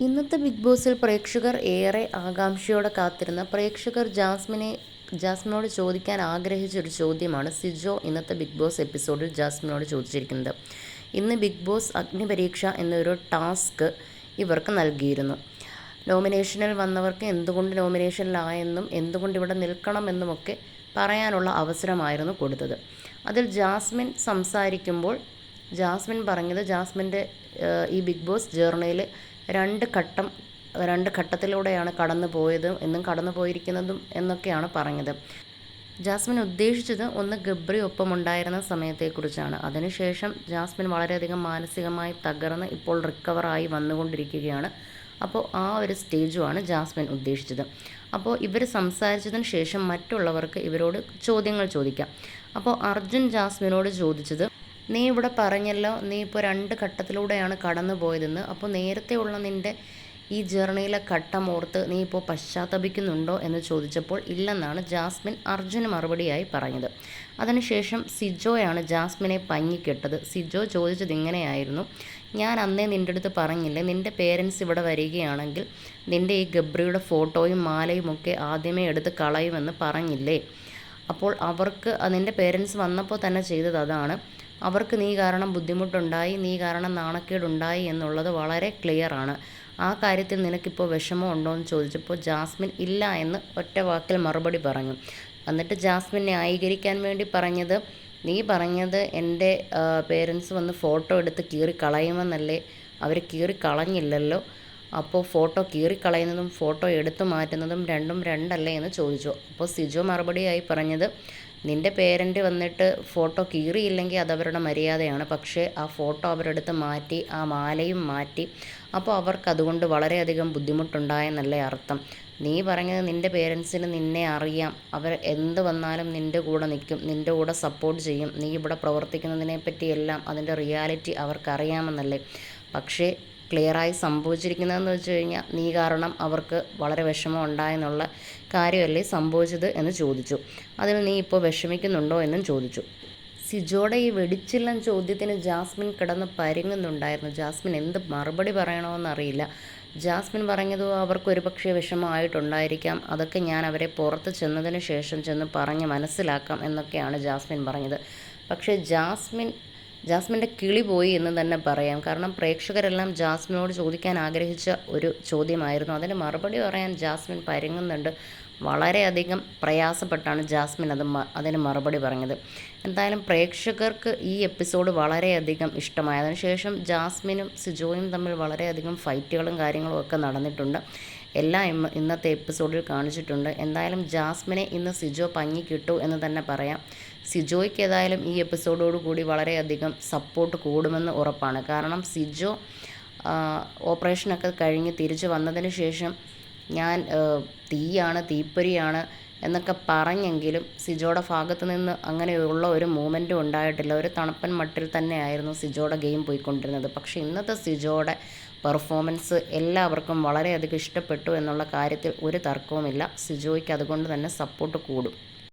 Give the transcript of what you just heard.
ഇന്നത്തെ ബിഗ് ബോസിൽ പ്രേക്ഷകർ ഏറെ ആകാംക്ഷയോടെ കാത്തിരുന്ന പ്രേക്ഷകർ ജാസ്മിനെ ജാസ്മിനോട് ചോദിക്കാൻ ആഗ്രഹിച്ച ഒരു ചോദ്യമാണ് സിജോ ഇന്നത്തെ ബിഗ് ബോസ് എപ്പിസോഡിൽ ജാസ്മിനോട് ചോദിച്ചിരിക്കുന്നത്. ഇന്ന് ബിഗ് ബോസ് അഗ്നിപരീക്ഷ എന്നൊരു ടാസ്ക് ഇവർക്ക് നൽകിയിരുന്നു. നോമിനേഷനിൽ വന്നവർക്ക് എന്തുകൊണ്ട് നോമിനേഷനിലായെന്നും എന്തുകൊണ്ട് ഇവിടെ നിൽക്കണമെന്നുമൊക്കെ പറയാനുള്ള അവസരമായിരുന്നു കൊടുത്തത്. അതിൽ ജാസ്മിൻ സംസാരിക്കുമ്പോൾ ജാസ്മിൻ പറഞ്ഞത് ജാസ്മിന്റെ ഈ ബിഗ് ബോസ് ജേർണിയിൽ രണ്ട് ഘട്ടം രണ്ട് ഘട്ടത്തിലൂടെയാണ് കടന്നു പോയത് എന്നും കടന്നു പോയിരിക്കുന്നതും എന്നൊക്കെയാണ് പറഞ്ഞത്. ജാസ്മിൻ ഉദ്ദേശിച്ചത് ഒന്ന് ഗബ്രി ഒപ്പമുണ്ടായിരുന്ന സമയത്തെക്കുറിച്ചാണ്. അതിനുശേഷം ജാസ്മിൻ വളരെയധികം മാനസികമായി തകർന്ന് ഇപ്പോൾ റിക്കവറായി വന്നുകൊണ്ടിരിക്കുകയാണ്. അപ്പോൾ ആ ഒരു സ്റ്റേജുമാണ് ജാസ്മിൻ ഉദ്ദേശിച്ചത്. അപ്പോൾ ഇവർ സംസാരിച്ചതിന് ശേഷം മറ്റുള്ളവർക്ക് ഇവരോട് ചോദ്യങ്ങൾ ചോദിക്കാം. അപ്പോൾ അർജുൻ ജാസ്മിനോട് ചോദിച്ചത് നീ ഇവിടെ പറഞ്ഞല്ലോ നീ ഇപ്പോൾ രണ്ട് ഘട്ടത്തിലൂടെയാണ് കടന്നു പോയതെന്ന് അപ്പോൾ നേരത്തെ ഉള്ള നിന്റെ ഈ ജേർണിയിലെ ഘട്ടം ഓർത്ത് നീ ഇപ്പോൾ പശ്ചാത്തപിക്കുന്നുണ്ടോ എന്ന് ചോദിച്ചപ്പോൾ ഇല്ലെന്നാണ് ജാസ്മിൻ അർജുന് മറുപടിയായി പറഞ്ഞത്. അതിനുശേഷം സിജോയാണ് ജാസ്മിനെ പഞ്ഞിക്കെട്ടത്. സിജോ ചോദിച്ചത് ഇങ്ങനെയായിരുന്നു ഞാൻ അന്നേ നിന്റെ അടുത്ത് പറഞ്ഞില്ലേ നിന്റെ പേരൻസ് ഇവിടെ വരികയാണെങ്കിൽ നിന്റെ ഈ ഗബ്രിയുടെ ഫോട്ടോയും മാലയും ഒക്കെ ആദ്യമേ എടുത്ത് കളയുമെന്ന് പറഞ്ഞില്ലേ? അപ്പോൾ അവർക്ക് നിന്റെ പേരൻസ് വന്നപ്പോൾ തന്നെ ചെയ്തത് അതാണ്. അവർക്ക് നീ കാരണം ബുദ്ധിമുട്ടുണ്ടായി നീ കാരണം നാണക്കേടുണ്ടായി എന്നുള്ളത് വളരെ ക്ലിയർ ആണ്. ആ കാര്യത്തിൽ നിനക്കിപ്പോൾ വിഷമം ഉണ്ടോ എന്ന് ചോദിച്ചപ്പോൾ ജാസ്മിൻ ഇല്ല എന്ന് ഒറ്റ വാക്കിൽ മറുപടി പറഞ്ഞു. എന്നിട്ട് ജാസ്മിൻ ന്യായീകരിക്കാൻ വേണ്ടി പറഞ്ഞത് നീ പറഞ്ഞത് എന്റെ പേരൻസ് വന്ന് ഫോട്ടോ എടുത്ത് കീറി കളയുമെന്നല്ലേ അവർ കീറി കളഞ്ഞില്ലല്ലോ അപ്പോൾ ഫോട്ടോ കീറിക്കളയുന്നതും ഫോട്ടോ എടുത്തു മാറ്റുന്നതും രണ്ടും രണ്ടല്ലേ എന്ന് ചോദിച്ചു. അപ്പോൾ സിജോ മറുപടിയായി പറഞ്ഞത് നിന്റെ പേരന്റ് വന്നിട്ട് ഫോട്ടോ കീറിയില്ലെങ്കിൽ അതവരുടെ മര്യാദയാണ്. പക്ഷേ ആ ഫോട്ടോ അവരെടുത്ത് മാറ്റി ആ മാലയും മാറ്റി. അപ്പോൾ അവർക്ക് അതുകൊണ്ട് വളരെയധികം ബുദ്ധിമുട്ടുണ്ടായെന്നല്ലേ അർത്ഥം. നീ പറഞ്ഞത് നിന്റെ പേരൻസിന് നിന്നെ അറിയാം. അവർ എന്ത് വന്നാലും നിന്റെ കൂടെ നിൽക്കും. നിന്റെ കൂടെ സപ്പോർട്ട് ചെയ്യും. നീ ഇവിടെ പ്രവർത്തിക്കുന്നതിനെപ്പറ്റിയെല്ലാം അതിന്റെ റിയാലിറ്റി അവർക്കറിയാമെന്നല്ലേ. പക്ഷേ ക്ലിയറായി സംഭവിച്ചിരിക്കുന്നതെന്ന് വെച്ച് കഴിഞ്ഞാൽ നീ കാരണം അവർക്ക് വളരെ വിഷമം ഉണ്ടായെന്നുള്ള കാര്യമല്ലേ സംഭവിച്ചത് എന്ന് ചോദിച്ചു. അതിൽ നീ ഇപ്പോൾ വിഷമിക്കുന്നുണ്ടോ എന്നും ചോദിച്ചു. സിജോയുടെ ഈ വെടിച്ചില്ലൻ ചോദ്യത്തിന് ജാസ്മിൻ കിടന്ന് പരുങ്ങുന്നുണ്ടായിരുന്നു. ജാസ്മിൻ എന്ത് മറുപടി പറയണമെന്നറിയില്ല ജാസ്മിൻ പറഞ്ഞത് അവർക്ക് ഒരുപക്ഷെ വിഷമമായിട്ടുണ്ടായിരിക്കാം. അതൊക്കെ ഞാൻ അവരെ പുറത്ത് ചെന്നതിന് ശേഷം ചെന്ന് പറഞ്ഞ് മനസ്സിലാക്കാം എന്നൊക്കെയാണ് ജാസ്മിൻ പറഞ്ഞത്. പക്ഷേ ജാസ്മിൻ ജാസ്മിന്റെ കിളി പോയി എന്ന് തന്നെ പറയാം. കാരണം പ്രേക്ഷകരെല്ലാം ജാസ്മിനോട് ചോദിക്കാൻ ആഗ്രഹിച്ച ഒരു ചോദ്യമായിരുന്നു. അതിന് മറുപടി പറയാൻ ജാസ്മിൻ പരുങ്ങുന്നുണ്ട്. വളരെയധികം പ്രയാസപ്പെട്ടാണ് ജാസ്മിൻ അത് അതിന് മറുപടി പറഞ്ഞത്. എന്തായാലും പ്രേക്ഷകർക്ക് ഈ എപ്പിസോഡ് വളരെയധികം ഇഷ്ടമായി. അതിനുശേഷം ജാസ്മിനും സിജോയും തമ്മിൽ വളരെയധികം ഫൈറ്റുകളും കാര്യങ്ങളും ഒക്കെ നടന്നിട്ടുണ്ട്. എല്ലാം ഇന്നത്തെ എപ്പിസോഡിൽ കാണിച്ചിട്ടുണ്ട്. എന്തായാലും ജാസ്മിനെ ഇന്ന് സിജോ പഞ്ഞി കിട്ടൂ എന്ന് തന്നെ പറയാം. സിജോയ്ക്ക് ഏതായാലും ഈ എപ്പിസോഡോട് കൂടി വളരെയധികം സപ്പോർട്ട് കൂടുമെന്ന് ഉറപ്പാണ്. കാരണം സിജോ ഓപ്പറേഷനൊക്കെ കഴിഞ്ഞ് തിരിച്ചു വന്നതിന് ശേഷം ഞാൻ തീയാണ് തീപ്പൊരിയാണ് എന്നൊക്കെ പറഞ്ഞെങ്കിലും സിജോയുടെ ഭാഗത്ത് നിന്ന് അങ്ങനെയുള്ള ഒരു മൂമെന്റും ഉണ്ടായിട്ടില്ല. ഒരു തണുപ്പൻ മട്ടിൽ തന്നെയായിരുന്നു സിജോയുടെ ഗെയിം പോയിക്കൊണ്ടിരുന്നത്. പക്ഷേ ഇന്നത്തെ സിജോയുടെ പെർഫോമൻസ് എല്ലാവർക്കും വളരെയധികം ഇഷ്ടപ്പെട്ടു എന്നുള്ള കാര്യത്തിൽ ഒരു തർക്കവുമില്ല. സിജോയ്ക്ക് അതുകൊണ്ട് തന്നെ സപ്പോർട്ട് കൂടും.